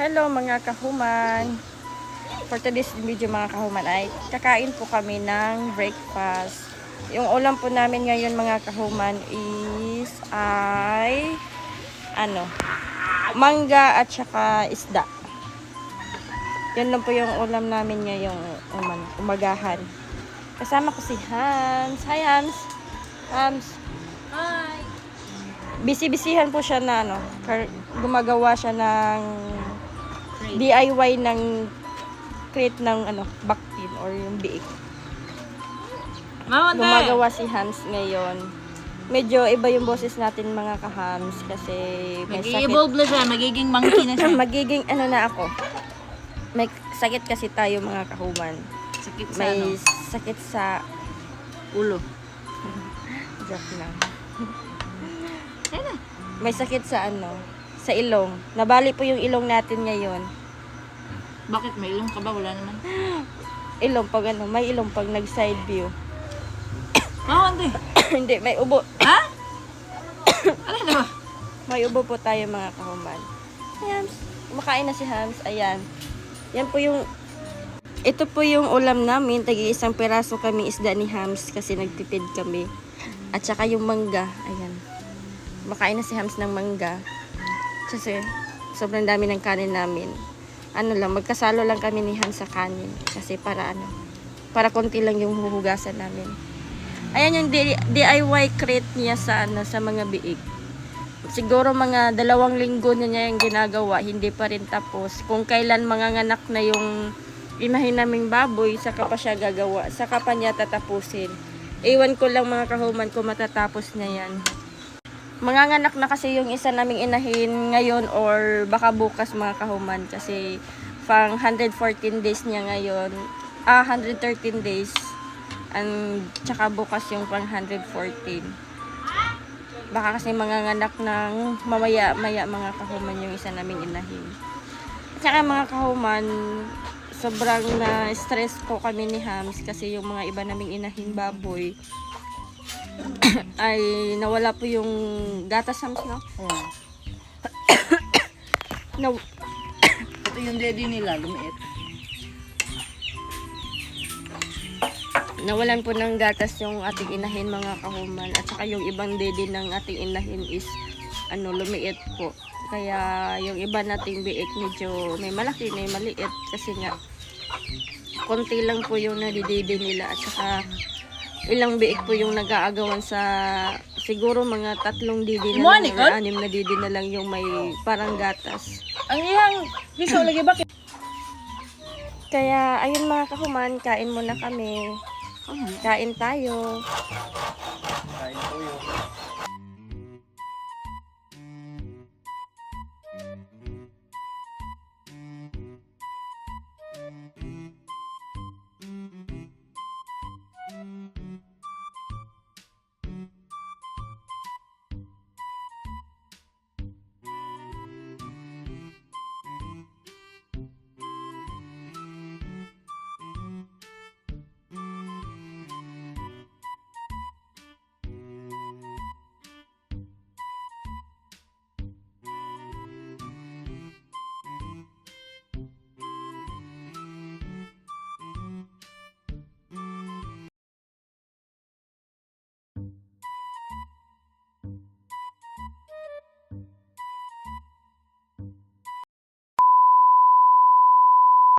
Hello mga kahuman. For today's video mga kahuman ay kakain po kami ng breakfast. Yung ulam po namin ngayon mga kahuman is ay ano, mangga at saka isda. Yan lang po yung ulam namin ngayong uman, umagahan. Kasama ko si Hans. Hi Hans. Hans. Hi! Busy-busyhan po siya na ano, gumagawa siya ng DIY ng crate ng ano, baktin or yung biik. Mama, Gumagawa si Hams ngayon. Medyo iba yung boses natin mga ka-hams kasi may sakit. Mag-i-evolve na siya. Magiging monkey na siya. Magiging ano na ako. May sakit kasi tayo mga kahuman. Sakit sa May ano, sakit sa ulo. joke lang. May sakit sa ano, sa ilong. Nabali po yung ilong natin ngayon. Bakit? May ilong ka ba? Wala naman. Ilong pag ano, may ilong pag nag side view. Mama, hindi. Hindi, may ubo. Ha? Alin na ba? May ubo po tayo mga kahuman. Hams, kumakain na si Hams. Ayan. Yan po yung, ito po yung ulam namin. Tagi isang peraso kami isda ni Hams kasi nagtipid kami. At saka yung mangga. Ayan. Makain na si Hams ng mangga. Kasi sobrang dami ng kanin namin. Ano lang, magkasalo lang kami ni Hams sa kanin. Kasi para ano, para konti lang yung huhugasan namin. Ayan yung DIY crate niya sa ano sa mga biik siguro mga dalawang linggo na niya yung ginagawa, hindi pa rin tapos. Kung kailan manganganak na yung inahin naming baboy, saka pa siya gagawa, saka pa niya tatapusin. Iwan ko lang mga kahuman kung matatapos niya yan. Manganganak na kasi yung isa naming inahin ngayon or baka bukas mga kahuman kasi pang 114 days niya ngayon. Ah, 113 days. And tsaka bukas yung pang 114 baka kasi manganganak ng mamaya-maya mga kahuman yung isa naming inahin. At saka mga kahuman, sobrang na stress po kami ni Hams kasi yung mga iba naming inahin baboy ay nawala po yung gatas Hams, no? Oh. Naw Ito yung daddy nila, lumiit. nawalan po ng gatas yung ating inahin mga kahuman at saka yung ibang dede ng ating inahin is ano lumiit po kaya yung iba nating biik medyo may malaki may maliit kasi nga konti lang po yung nadidede nila at saka ilang biik po yung nag-aagawan sa siguro mga tatlong dede na Mo, lang or anim na dede na lang yung may parang gatas. Ang iyang piso lagi bakit? kaya ayun mga kahuman kain muna kami. Kain. Tayo